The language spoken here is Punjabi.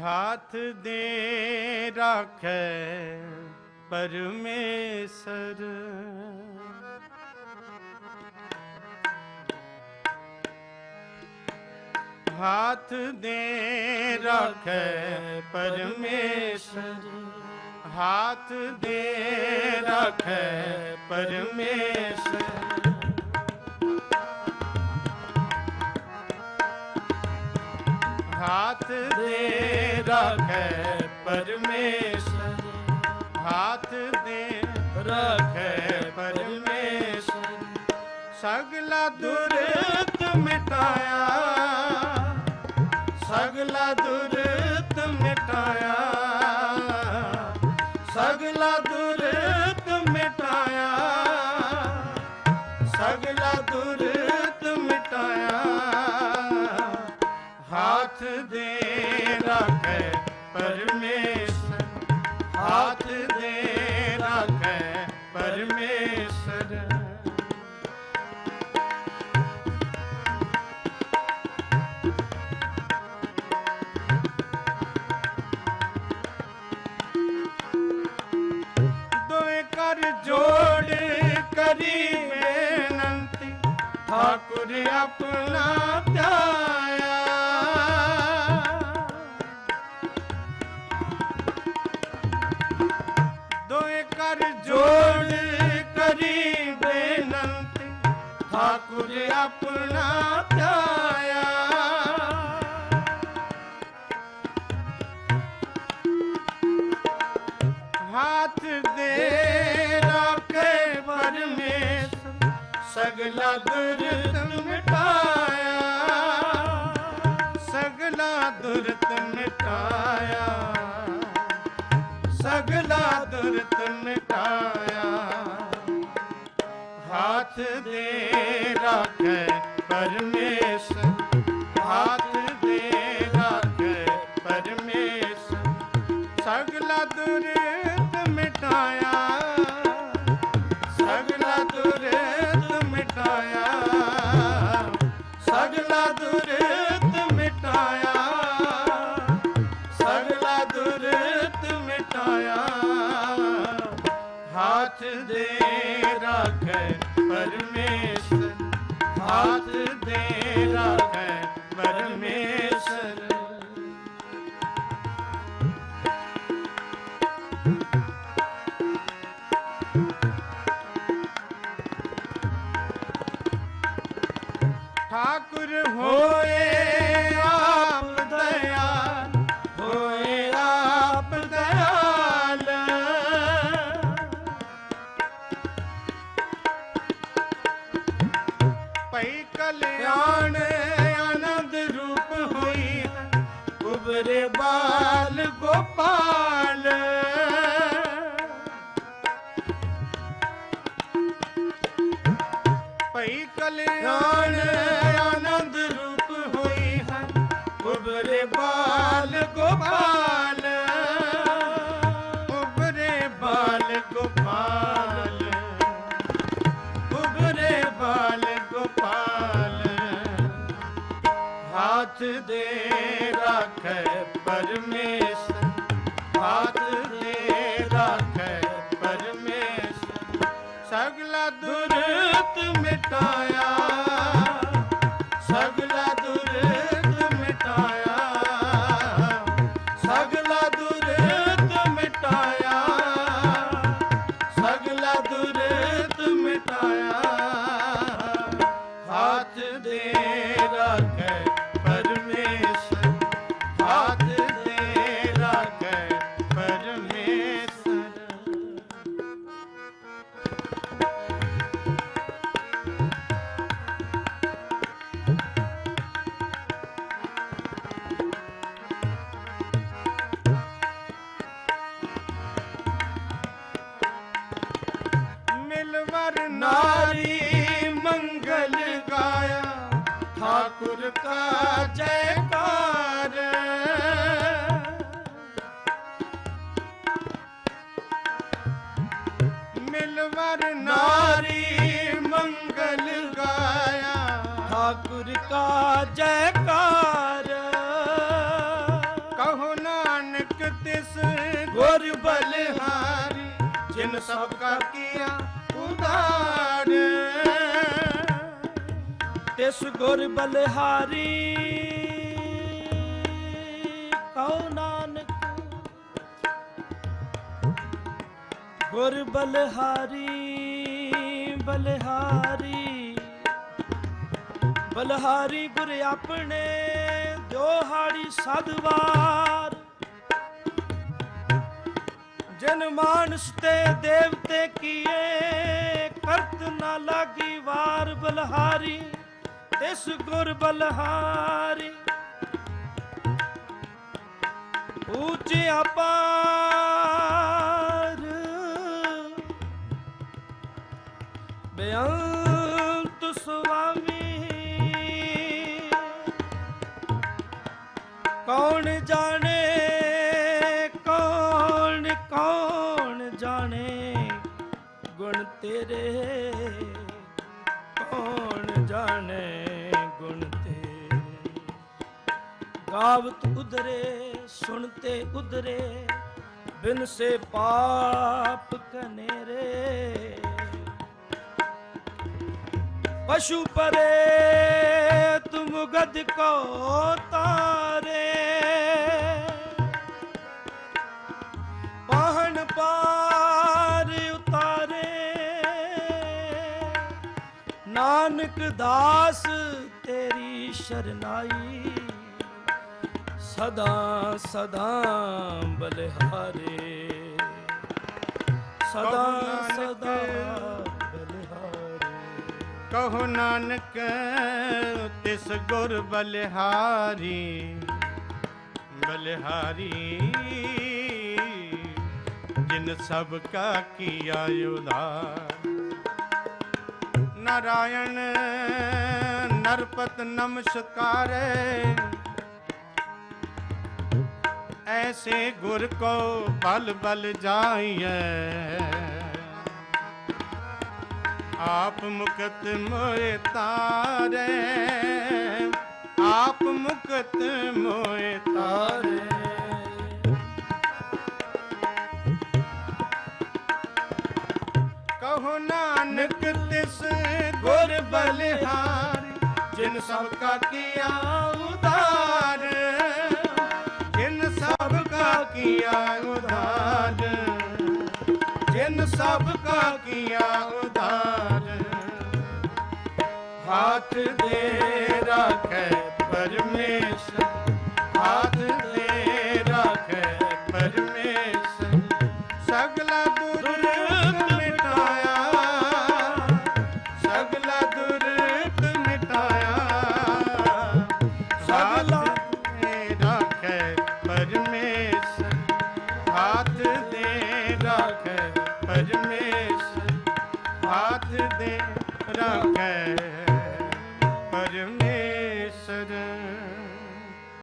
ਹਾਥ ਦੇ ਰਾਖੈ ਪਰਮੇਸ਼ਰ। ਹਾਥ ਦੇ ਰਾਖੈ ਪਰਮੇਸ਼ਰ। ਹਾਥ ਦੇ ਰਾਖੈ ਪਰਮੇਸ਼ਰ। ਹਾਥ ਦੇ ਰਾਖੈ ਪਰਮੇਸ਼ਰ ਹਾਥ ਦੇ ਰਾਖੈ ਪਰਮੇਸ਼ਰ ਸਗਲਾ ਦੁਰਤ ਮਿਟਾਇਆ ਸਗਲਾ ਦੁਰਤ ਰਾਖੈ ਪਰਮੇਸ਼ਰ ਹਾਥ ਦੇ ਰਾਖੈ ਪਰਮੇਸ਼ਰ। ਦੋਏ ਕਰ ਜੋੜ ਕਰੀ ਬੇਨੰਤੀ ਠਾਕੁਰ ਆਪਣਾ ਧਿਆਇਆ ਕਰ ਜੋੜ ਕਰੀ ਬੇਨੰਤੀ, ਠਾਕੁਰ ਆਪਣਾ ਧਿਆਇਆ। ਹੱਥ ਦੇ ਰਾਖੇ ਪਰਮੇਸ਼ਰ, ਸਗਲਾ ਦੁਰਤ ਮਿਟਾਇਆ। ਸਗਲਾ ਦੁਰਤ ਮਿਟਾਇਆ। ਸਗਲਾ ਦੁਰਤ ਮਿਟਾਇਆ ਹਾਥ ਦੇ ਰਾਖੇ ਪਰਮੇਸ਼ਰ, ਹਾਥ ਦੇ ਰਾਖੇ ਪਰਮੇਸ਼ਰ, ਸਗਲਾ ਦੁਰਤ ਮਿਟਾਇਆ। ਸਗਲਾ ਦੁਰਤ ਮਿਟਾਇਆ। ਸਗਲਾ ਦੁਰਤ ਹਾਥ ਦੇ ਰਾਖੈ ਪਰਮੇਸ਼ਰ। ਠਾਕੁਰ ਹੋਏ ਆਪ ਦਇਆ। ਕਲਿਆਣ ਆਨੰਦ ਰੂਪ ਹੋਈ। ਉਬਰੇ ਬਾਲ ਗੋਪਾਲ। ਭਈ ਕਲਿਆਣ ਹਾਥ ਦੇ ਰਾਖੈ ਪਰਮੇਸ਼ਰ ਹਾਥ ਦੇ ਰਾਖੈ ਪਰਮੇਸ਼ਰ ਸਗਲਾ ਦੁਰਤ ਮਿਟਾਇਆ ਕਾ ਜੈਕਾਰ। ਕਹੋ ਨਾਨਕ ਤਿਸ ਗੁਰ ਬਲਿਹਾਰੀ। ਜਿਨ ਸਭ ਕਾ ਕੀਆ ਉਦਾਰ। ਤਿਸ ਗੁਰ ਬਲਿਹਾਰੀ। ਕਉ ਨਾਨਕ, ਗੁਰ ਬਲਿਹਾਰੀ, ਬਲਹਾਰੀ। ਬਲਿਹਾਰੀ ਗੁਰ ਆਪਣੇ ਦੋਹਾੜੀ ਸਦਵਾਰ ਜਨ ਮਾਨਸ ਤੇ ਦੇਵਤੇ ਕੀਏ, ਕਰਤ ਨਾ ਲਾਗੀ ਵਾਰ ਬਲਹਾਰੀ। ਤਿਸ ਗੁਰ ਬਲਹਾਰੀ। ਉੱਚੇ ਅਪਾਰ। ਬੇਅੰਤ ਸੁਆਮੀ। ਕੌਣ ਜਾਣੇ, ਕੌਣ ਕੌਣ ਜਾਣੇ ਗੁਣ ਤੇਰੇ? ਕੌਣ ਜਾਣੇ ਗੁਣ ਤੇਰੇ ਗਾਵਤ ਉਦਰੇ ਸੁਣਤੇ ਉਦਰੇ ਬਿਨ ਸੇ ਪਾਪ ਕਨੇਰੇ। ਪਸ਼ੂ ਪਰੇ, ਤੁਮ ਗਦ ਕੋ ਤਾਰੇ। ਨਾਨਕ ਦਾਸ ਤੇਰੀ ਸ਼ਰਨਾਈ। ਸਦਾ ਸਦਾ ਬਲਿਹਾਰੇ। ਸਦਾ ਸਦਾ ਬਲਿਹਾਰੇ। ਕਹੋ ਨਾਨਕ ਤਿਸ ਗੁਰ ਬਲਿਹਾਰੀ। ਬਲਿਹਾਰੀ ਜਿਨ ਸਭ ਕਾ ਕੀਆ ਉਧਾਰ ਨਾਰਾਇਣ, ਨਰਪਤ ਨਮਸਕਾਰੇ। ਐਸੇ ਗੁਰ ਕੋ ਬਲ ਬਲ ਜਾਈਐ। ਆਪ ਮੁਕਤ ਮੋਏ ਤਾਰੇ। ਆਪ ਮੁਕਤ ਮੋਏ ਤਾਰੇ। ਨਾਨਕ ਤਿਸ ਗੁਰ ਬਲਿਹਾਰੀ, ਜਿਨ ਸਭ ਕਾ ਕੀਆ ਉਦਾਰ, ਜਿਨ ਸਭ ਕਾ ਕੀਆ ਉਦਾਰ, ਜਿਨ ਸਭ ਕਾ ਕੀਆ ਉਧਾਰ ਹਾਥ ਦੇ ਰੱਖੈ ਸਗਲਾ